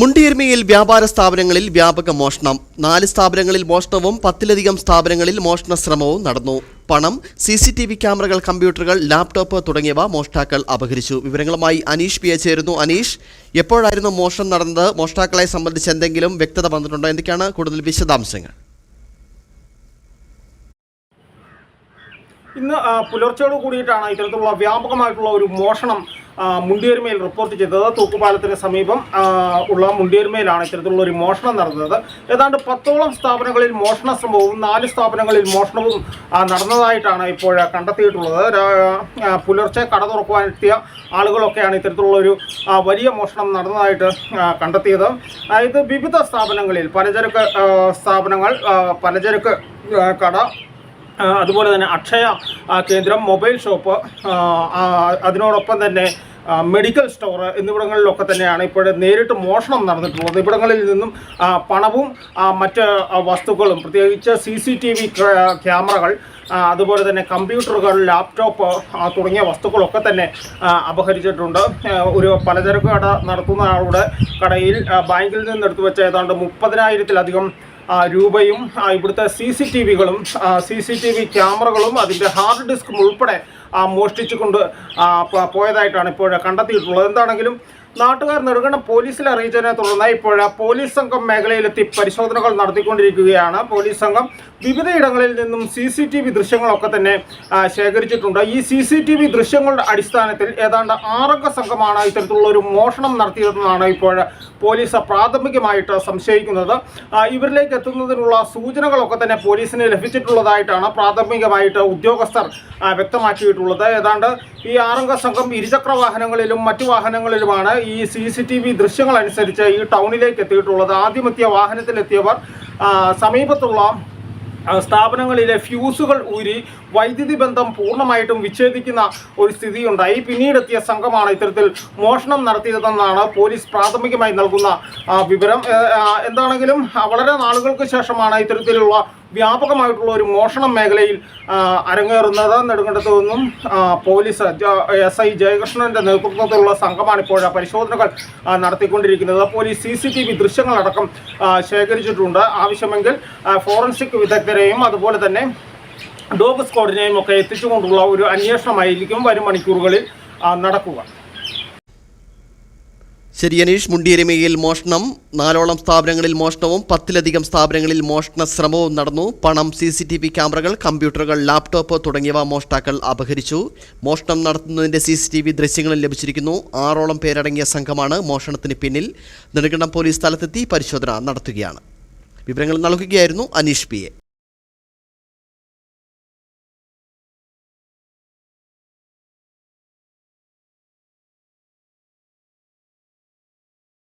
മുണ്ടിയർമയിൽ വ്യാപാര സ്ഥാപനങ്ങളിൽ വ്യാപക മോഷണം. നാല് സ്ഥാപനങ്ങളിൽ മോഷണവും പത്തിലധികം സ്ഥാപനങ്ങളിൽ മോഷണ ശ്രമവും നടന്നു. പണം സി സി ടി വി ക്യാമറകൾ കമ്പ്യൂട്ടറുകൾ ലാപ്ടോപ്പ് തുടങ്ങിയവ മോഷ്ടാക്കൾ അപഹരിച്ചു. വിവരങ്ങളുമായി അനീഷ് പി എ ചേരുന്നു. അനീഷ് എപ്പോഴായിരുന്നു മോഷണം നടന്നത്? മോഷ്ടാക്കളെ സംബന്ധിച്ച് എന്തെങ്കിലും വ്യക്തത വന്നിട്ടുണ്ടോ? എന്തൊക്കെയാണ് കൂടുതൽ വിശദാംശങ്ങൾ? ഇന്ന് പുലർച്ചയോട് കൂടിയിട്ടാണ് ഇത്തരത്തിലുള്ള വ്യാപകമായിട്ടുള്ള ഒരു മോഷണം ആ, മുണ്ടിയർമയിൽ റിപ്പോർട്ട് ചെയ്തത്. തൂക്കുപാലത്തിന് സമീപം ഉള്ള മുണ്ടിയർമയിലാണ് ഇത്തരത്തിലുള്ള ഒരു മോഷണം നടന്നത്. ഏതാണ്ട് പത്തോളം സ്ഥാപനങ്ങളിൽ മോഷണ സംഭവവും നാല് സ്ഥാപനങ്ങളിൽ മോഷണവും നടന്നതായിട്ടാണ് ഇപ്പോൾ കണ്ടെത്തിയിട്ടുള്ളത്. പുലർച്ചെ കട തുറക്കുവാനെത്തിയ ആളുകളൊക്കെയാണ് ഇത്തരത്തിലുള്ള ഒരു ആ, വലിയ മോഷണം നടന്നതായിട്ട് കണ്ടെത്തിയത്. ഇത് വിവിധ സ്ഥാപനങ്ങളിൽ പലചരക്ക് സ്ഥാപനങ്ങൾ പലചരക്ക് കട അതുപോലെ തന്നെ അക്ഷയ കേന്ദ്രം മൊബൈൽ ഷോപ്പ് അതിനോടൊപ്പം തന്നെ മെഡിക്കൽ സ്റ്റോർ എന്നിവിടങ്ങളിലൊക്കെ തന്നെയാണ് ഇപ്പോൾ നേരിട്ട് മോഷണം നടന്നിട്ടുള്ളത്. ഇവിടങ്ങളിൽ നിന്നും പണവും മറ്റ് വസ്തുക്കളും പ്രത്യേകിച്ച് സി സി ടി വി ക്യാമറകൾ അതുപോലെ തന്നെ കമ്പ്യൂട്ടറുകൾ ലാപ്ടോപ്പ് തുടങ്ങിയ വസ്തുക്കളൊക്കെ തന്നെ അപഹരിച്ചിട്ടുണ്ട്. ഒരു പലചരക്ക് കട നടത്തുന്ന ആളുടെ കടയിൽ ബാങ്കിൽ നിന്ന് എടുത്തു വെച്ച ഏതാണ്ട് മുപ്പതിനായിരത്തിലധികം രൂപയും ഇവിടുത്തെ സി സി ടി വികളും സി സി ടി വി ക്യാമറകളും അതിന്റെ ഹാർഡ് ഡിസ്കും ഉൾപ്പെടെ മോഷ്ടിച്ചുകൊണ്ട് പോയതായിട്ടാണ് ഇപ്പോൾ കണ്ടെത്തിയിട്ടുള്ളത്. എന്താണെങ്കിലും നാട്ടുകാർ നെടുങ്കണ്ടം പോലീസിൽ അറിയിച്ചതിനെ തുടർന്ന് ഇപ്പോഴ പോലീസ് സംഘം മേഖലയിലെത്തി പരിശോധനകൾ നടത്തിക്കൊണ്ടിരിക്കുകയാണ്. പോലീസ് സംഘം വിവിധയിടങ്ങളിൽ നിന്നും സി സി ടി വി ദൃശ്യങ്ങളൊക്കെ തന്നെ ശേഖരിച്ചിട്ടുണ്ട്. ഈ സി സി ടി വി ദൃശ്യങ്ങളുടെ അടിസ്ഥാനത്തിൽ ഏതാണ്ട് ആറംഗ സംഘമാണ് ഇത്തരത്തിലുള്ള ഒരു മോഷണം നടത്തിയതെന്നാണ് ഇപ്പോൾ പോലീസ് പ്രാഥമികമായിട്ട് സംശയിക്കുന്നത്. ഇവരിലേക്ക് എത്തുന്നതിനുള്ള സൂചനകളൊക്കെ തന്നെ പോലീസിന് ലഭിച്ചിട്ടുള്ളതായിട്ടാണ് പ്രാഥമികമായിട്ട് ഉദ്യോഗസ്ഥർ വ്യക്തമാക്കിയിട്ടുള്ളത്. ഏതാണ്ട് ഈ ആറംഗ സംഘം ഇരുചക്ര വാഹനങ്ങളിലും മറ്റു വാഹനങ്ങളിലുമാണ് ഈ സി സി ടി വി ദൃശ്യങ്ങൾ അനുസരിച്ച് ഈ ടൗണിലേക്ക് എത്തിയിട്ടുള്ളത്. ആദ്യമെത്തിയ വാഹനത്തിലെത്തിയവർ സമീപത്തുള്ള സ്ഥാപനങ്ങളിലെ ഫ്യൂസുകൾ ഊരി വൈദ്യുതി ബന്ധം പൂർണമായിട്ടും വിച്ഛേദിക്കുന്ന ഒരു സ്ഥിതിയുണ്ടായി. പിന്നീടെത്തിയ സംഘമാണ് ഇത്തരത്തിൽ മോഷണം നടത്തിയതെന്നാണ് പോലീസ് പ്രാഥമികമായി നൽകുന്ന വിവരം. എന്താണെങ്കിലും വളരെ നാളുകൾക്ക് ശേഷമാണ് ഇത്തരത്തിലുള്ള വ്യാപകമായിട്ടുള്ള ഒരു മോഷണം മേഖലയിൽ അരങ്ങേറുന്നത്. നെടുങ്കണ്ടത്ത് നിന്നും പോലീസ് എസ് ഐ ജയകൃഷ്ണന്റെ നേതൃത്വത്തിലുള്ള സംഘമാണ് ഇപ്പോൾ പരിശോധനകൾ നടത്തിക്കൊണ്ടിരിക്കുന്നത്. Police C C T V ദൃശ്യങ്ങളടക്കം ശേഖരിച്ചിട്ടുണ്ട്. ആവശ്യമെങ്കിൽ ഫോറൻസിക് വിദഗ്ധരെയും അതുപോലെ തന്നെ ഡോഗ് സ്ക്വാഡിനെയും ഒക്കെ എത്തിച്ചുകൊണ്ടുള്ള ഒരു അന്വേഷണമായിരിക്കും വരും മണിക്കൂറുകളിൽ നടക്കുക. ശരി അനീഷ് മുണ്ടിയരിമയിൽ മോഷണം നാലോളം സ്ഥാപനങ്ങളിൽ മോഷണവും പത്തിലധികം സ്ഥാപനങ്ങളിൽ മോഷണ ശ്രമവും നടന്നു. പണം സി സി ടി വി ക്യാമറകൾ കമ്പ്യൂട്ടറുകൾ ലാപ്ടോപ്പ് തുടങ്ങിയവ മോഷ്ടാക്കൾ അപഹരിച്ചു. മോഷണം നടത്തുന്നതിന്റെ സി സി ടി വി ദൃശ്യങ്ങളും ലഭിച്ചിരിക്കുന്നു. ആറോളം പേരടങ്ങിയ സംഘമാണ് മോഷണത്തിന് പിന്നിൽ. നെടുങ്കണ്ടം പോലീസ് സ്ഥലത്തെത്തി പരിശോധന നടത്തുകയാണ്. വിവരങ്ങൾ നൽകുകയായിരുന്നു അനീഷ് പി എ.